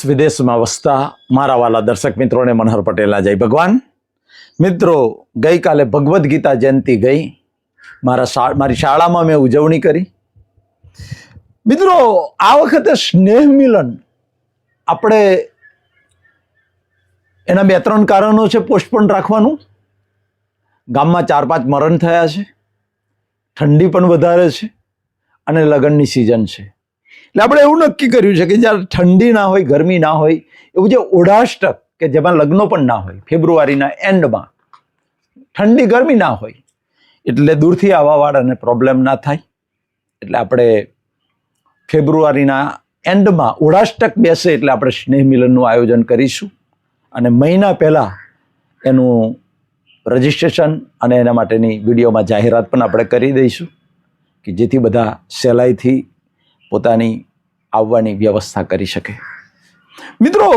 દેશ વિદેશમાં વસતા મારા વાલા દર્શક મિત્રોને મનહર પટેલના જય ભગવાન. મિત્રો, ગઈકાલે ભગવદ્ ગીતા જયંતિ ગઈ. મારા મારી શાળામાં મેં ઉજવણી કરી. મિત્રો, આ વખતે સ્નેહ મિલન આપણે એના બે ત્રણ કારણો છે પોસ્ટપોન રાખવાનું. ગામમાં ચાર પાંચ મરણ થયા છે. ઠંડી પણ વધારે છે અને લગ્નની સિઝન છે. એટલે આપણે એવું નક્કી કર્યું છે કે જ્યારે ઠંડી ના હોય, ગરમી ના હોય, એવું જે ઓઢાષ્ટક કે જેમાં લગ્નો પણ ના હોય, ફેબ્રુઆરીના એન્ડમાં ઠંડી, ગરમી ના હોય, એટલે દૂરથી આવવાવાળાને પ્રોબ્લેમ ના થાય. એટલે આપણે ફેબ્રુઆરીના એન્ડમાં ઓઢાષ્ટક બેસે એટલે આપણે સ્નેહ મિલનનું આયોજન કરીશું. અને મહિના પહેલાં એનું રજિસ્ટ્રેશન અને એના માટેની વિડીયોમાં જાહેરાત પણ આપણે કરી દઈશું, કે જેથી બધા સહેલાઈથી પોતાની આવવાની વ્યવસ્થા કરી શકે. મિત્રો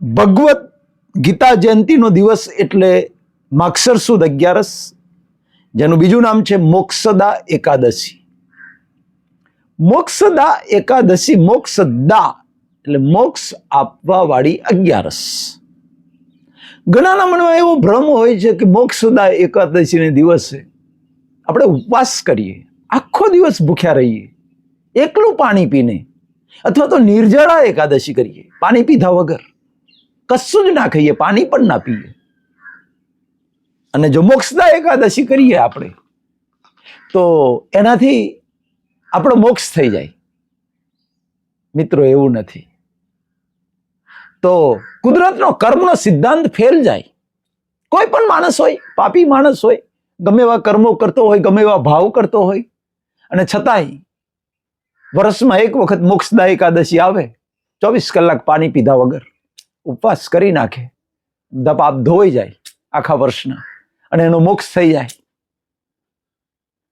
ભગવત ગીતા જયંતિનો દિવસ એટલે માક્ષર સુદ અગિયારસ, જેનું બીજું નામ છે મોક્ષદા એકાદશી. મોક્ષદા એકાદશી, મોક્ષદા એટલે મોક્ષ આપવા વાળી અગિયારસ. ઘણાના મનમાં એવો ભ્રમ હોય છે કે મોક્ષદા એકાદશીને દિવસે આપણે ઉપવાસ કરીએ. આખો દિવસ ભૂખ્યા રહીએ. એકલું પાણી પીને અથવા તો નિર્જળા એકાદશી કરીએ. પાણી પીધા વગર કશું જ ના ખાઈએ, પાણી પણ ના પીએ. અને જો મોક્ષદા એકાદશી કરીએ આપણે, તો એનાથી આપણો મોક્ષ થઈ જાય. મિત્રો, એવું નથી. તો કુદરતનો કર્મનો સિદ્ધાંત ફેલ જાય. કોઈ પણ માણસ હોય, પાપી માણસ હોય, ગમે એવા કર્મો કરતો હોય, ગમે એવા ભાવ કરતો હોય અને છતાંય વર્ષમાં એક વખત મોક્ષદા એકાદશી આવે, ચોવીસ કલાક પાણી પીધા વગર, ઉપવાસ કરી નાખે દપાપ ધોઈ જાય આખા વર્ષના, અને એનો મોક્ષ થઈ જાય.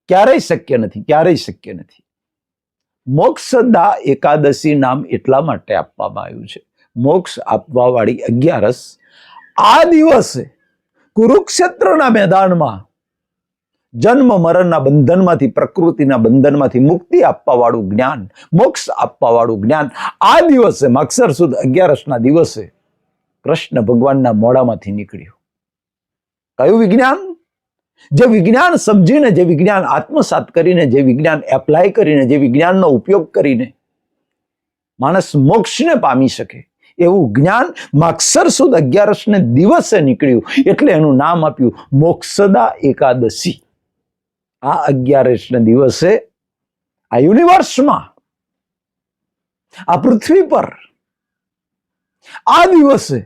ક્યારેય શક્ય નથી, ક્યારેય શક્ય નથી. મોક્ષદા એકાદશી નામ એટલા માટે આપવામાં આવ્યું છે. મોક્ષ આપવા વાળી અગિયારસ આ દિવસે કુરુક્ષેત્રના મેદાનમાં જન્મ મરણના બંધનમાંથી, પ્રકૃતિના બંધનમાંથી મુક્તિ આપવા વાળું જ્ઞાન, મોક્ષ આપવા વાળું જ્ઞાન. આ દિવસે મક્ષર સુદ અગિયારસના દિવસે કૃષ્ણ ભગવાનના મોડામાંથી નીકળ્યું. કયું વિજ્ઞાન? જે વિજ્ઞાન સમજીને, જે વિજ્ઞાન આત્મસાત કરીને, જે વિજ્ઞાન એપ્લાય કરીને, જે વિજ્ઞાનનો ઉપયોગ કરીને માણસ મોક્ષને પામી શકે. એવું જ્ઞાન માક્ષર સુદ અગિયારસને દિવસે નીકળ્યું. એટલે એનું નામ આપ્યું મોક્ષદા એકાદશી. આ અગિયારસને દિવસે આ યુનિવર્સમાં, આ પૃથ્વી પર, આ દિવસે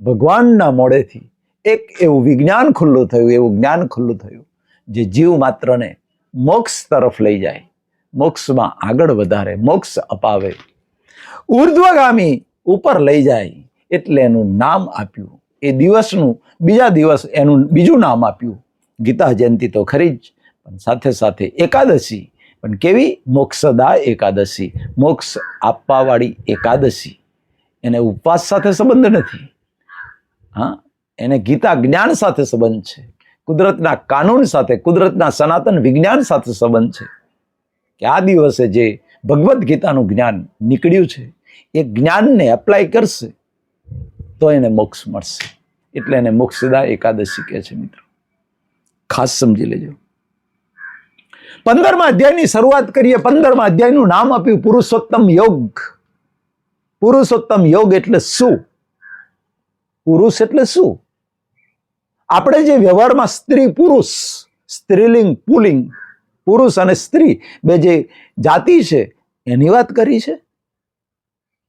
ભગવાનના મોડેથી એક એવું વિજ્ઞાન ખુલ્લું થયું, એવું જ્ઞાન ખુલ્લું થયું, જે જીવ માત્રને મોક્ષ તરફ લઈ જાય, મોક્ષમાં આગળ વધારે, મોક્ષ અપાવે, ઉર્ધ્વગામી ઉપર લઈ જાય એટલે એનું નામ આપ્યું. એ દિવસનું, બીજા દિવસ એનું બીજું નામ આપ્યું. ગીતા જયંતિ તો ખરી જ. પણ સાથે સાથે એકાદશી. પણ કેવી? મોક્ષદા એકાદશી. મોક્ષ આપવાવાળી એકાદશી. એને ઉપવાસ સાથે સંબંધ નથી. હા? એને ગીતા જ્ઞાન સાથે સંબંધ છે. કુદરતના કાનૂન સાથે, કુદરતના સનાતન વિજ્ઞાન સાથે સંબંધ છે. કે આ દિવસે જે ભગવદ્ ગીતાનું જ્ઞાન નીકળ્યું છે, એ જ્ઞાનને એપ્લાય કરશે, તો એને મોક્ષ મળશે. એટલે એને મોક્ષદા એકાદશી કહે છે મિત્રો. ખાસ સમજી લેજો. પંદરમા અધ્યાયની શરૂઆત કરીએ. પંદરમા અધ્યાયનું નામ આપ્યું પુરુષોત્તમ યોગ. પુરુષોત્તમ યોગ એટલે શું? પુરુષ એટલે શું? આપણે જે વ્યવહારમાં સ્ત્રી પુરુષ, સ્ત્રીલિંગ પુલિંગ, પુરુષ અને સ્ત્રી બે જે જાતિ છે, એની વાત કરી છે?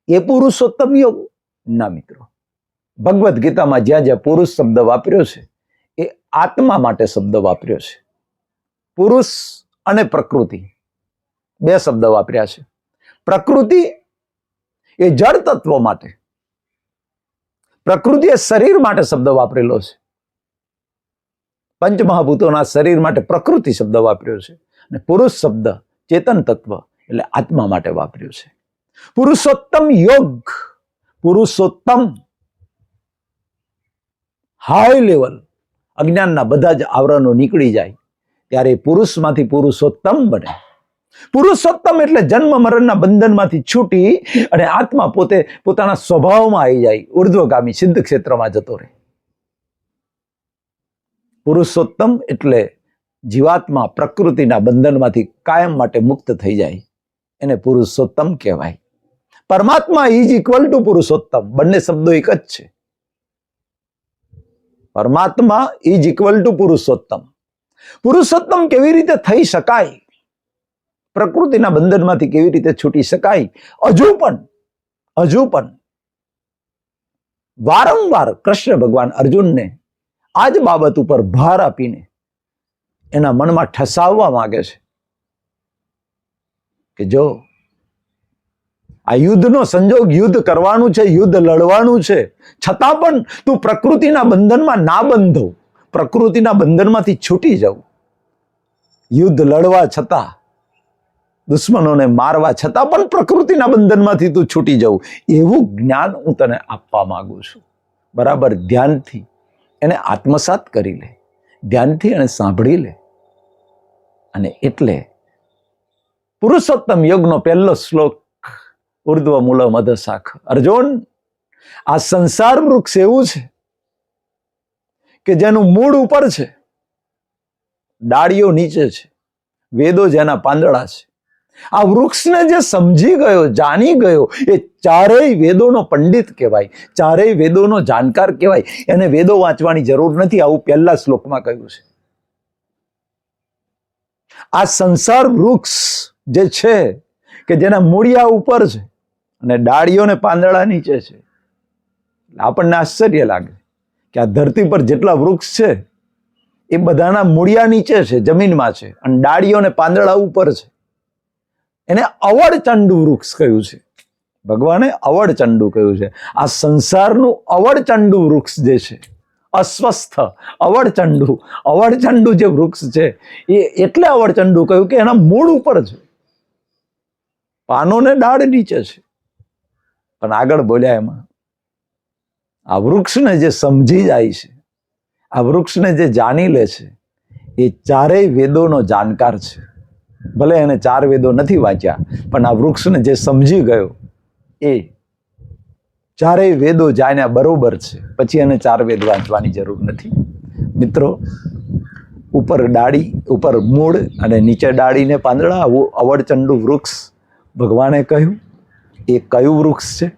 એ પુરુષોત્તમ યોગ? ના મિત્રો. ભગવદ્ ગીતામાં જ્યાં જ્યાં પુરુષ શબ્દ વાપર્યો છે, એ આત્મા માટે શબ્દ વાપર્યો છે. પુરુષ અને પ્રકૃતિ. બે શબ્દ વાપર્યા છે. પ્રકૃતિ એ જળ તત્વ માટે. પ્રકૃતિ એ શરીર માટે શબ્દ વાપરેલો છે. પંચમહાભૂતોના શરીર માટે પ્રકૃતિ શબ્દ વાપર્યો છે. અને પુરુષ શબ્દ ચેતન તત્વ એટલે આત્મા માટે વાપર્યો છે. પુરુષોત્તમ યોગ. પુરુષોત્તમ હાઈ લેવલ અજ્ઞાનના બધા જ આવરણો નીકળી જાય. ત્યારે પુરુષમાંથી પુરુષોત્તમ બને. પુરુષોત્તમ એટલે જન્મ મરણના બંધનમાંથી છૂટી અને આત્મા પોતે પોતાના સ્વભાવમાં આવી જાય, ઉર્ધ્વગામી સિદ્ધ ક્ષેત્રમાં જતો રહે. પુરુષોત્તમ એટલે જીવાત્મા પ્રકૃતિના બંધનમાંથી કાયમ માટે મુક્ત થઈ જાય, એને પુરુષોત્તમ કહેવાય. પરમાત્મા ઇઝ ઇક્વલ ટુ પુરુષોત્તમ, બંને શબ્દો એક જ છે. પરમાત્મા is equal to Purushottam. Purushottam કેવી રીતે થઈ શકાય? પ્રકૃતિના બંધનમાંથી કેવી રીતે છૂટી શકાય? હજુ પણ હજુ પણ. વારંવાર કૃષ્ણ ભગવાન અર્જુનને આ જ બાબત ઉપર ભાર આપીને એના મનમાં ઠસાવવા માંગે છે કે જો આ યુદ્ધનો સંજોગ યુદ્ધ કરવાનું છે, યુદ્ધ લડવાનું છે, છતાં પણ તું પ્રકૃતિના બંધનમાં ના બંધો. પ્રકૃતિના બંધનમાંથી છૂટી જવું. યુદ્ધ લડવા છતાં, દુશ્મનોને મારવા છતાં પણ પ્રકૃતિના બંધનમાંથી તું છૂટી જવું. એવું જ્ઞાન હું તને આપવા માગું છું. બરાબર, ધ્યાનથી એને આત્મસાત કરી લે. ધ્યાનથી એને સાંભળી લે. અને એટલે પુરુષોત્તમ યોગનો પહેલો શ્લોક ઉર્ધ્વ મૂળ મધ શાખ અર્જુન, આ સંસાર વૃક્ષ એવું છે કે જેનું મૂળ ઉપર છે. ડાળીઓ નીચે છે. વેદો જેના પાંદડા છે. આ વૃક્ષને જે સમજી ગયો, જાણી ગયો, એ ચારેય વેદોનો પંડિત કહેવાય, ચારેય વેદોનો જાણકાર કહેવાય. એને વેદો વાંચવાની જરૂર નથી, આવું પહેલા શ્લોકમાં કહ્યું છે. આ સંસાર વૃક્ષ જે છે, કે જેના મૂળિયા ઉપર છે, અને ડાળીઓને પાંદડા નીચે છે. આપણને આશ્ચર્ય લાગે. કે આ ધરતી પર જેટલા વૃક્ષ છે, એ બધાના મૂળિયા નીચે છે, જમીનમાં છે અને ડાળીઓ અને પાંદડા ઉપર છે. એને અવડચંડુ વૃક્ષ કહ્યું છે. ભગવાને અવડચંડુ કહ્યું છે. આ સંસારનું અવડચંડુ વૃક્ષ જે છે, અસ્વસ્થ, અવળચંડુ અવડચંડુ જે વૃક્ષ છે, એ એટલે અવડચંડુ કહ્યું કે એના મૂળ ઉપર છે. પાનો ને ડાળ નીચે છે. પણ આગળ બોલ્યા એમાં આ વૃક્ષને જે સમજી જાય છે, આ વૃક્ષને જે જાણી લે છે, એ ચારેય વેદોનો જાણકાર છે. ભલે એને ચાર વેદો નથી વાંચ્યા, પણ આ વૃક્ષને જે સમજી ગયો, એ ચારેય વેદો જાણ્યા બરોબર છે. પછી એને ચાર વેદ વાંચવાની જરૂર નથી. મિત્રો, ઉપર ડાળી, ઉપર મૂળ અને નીચે ડાળીને પાંદડા, આવું અવળચંડુ વૃક્ષ ભગવાને કહ્યું. એ કયું વૃક્ષ છે?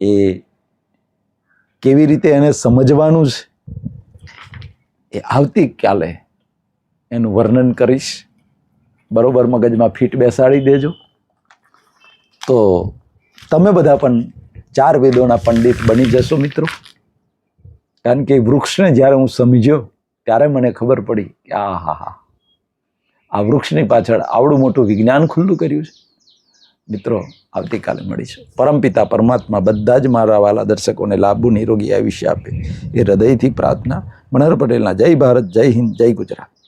એ કેવી રીતે એને સમજવાનું છે? એ આવતીકાલે એનું વર્ણન કરીશ. બરોબર મગજમાં ફીટ બેસાડી દેજો. તો તમે બધા પણ ચાર વેદોના પંડિત બની જશો મિત્રો. કારણ કે વૃક્ષને જ્યારે હું સમજ્યો, ત્યારે મને ખબર પડી કે આ હા હા. આ વૃક્ષની પાછળ આવડું મોટું વિજ્ઞાન ખુલ્લું કર્યું છે. મિત્રો, આવતીકાલે મળીશું પરમપિતા પરમાત્મા બધા જ મારા વાલા દર્શકોને લાભુ નિરોગી આયુષ્ય આપે. એ હૃદયથી પ્રાર્થના. મનહર પટેલના જય ભારત, જય હિન્દ, જય ગુજરાત.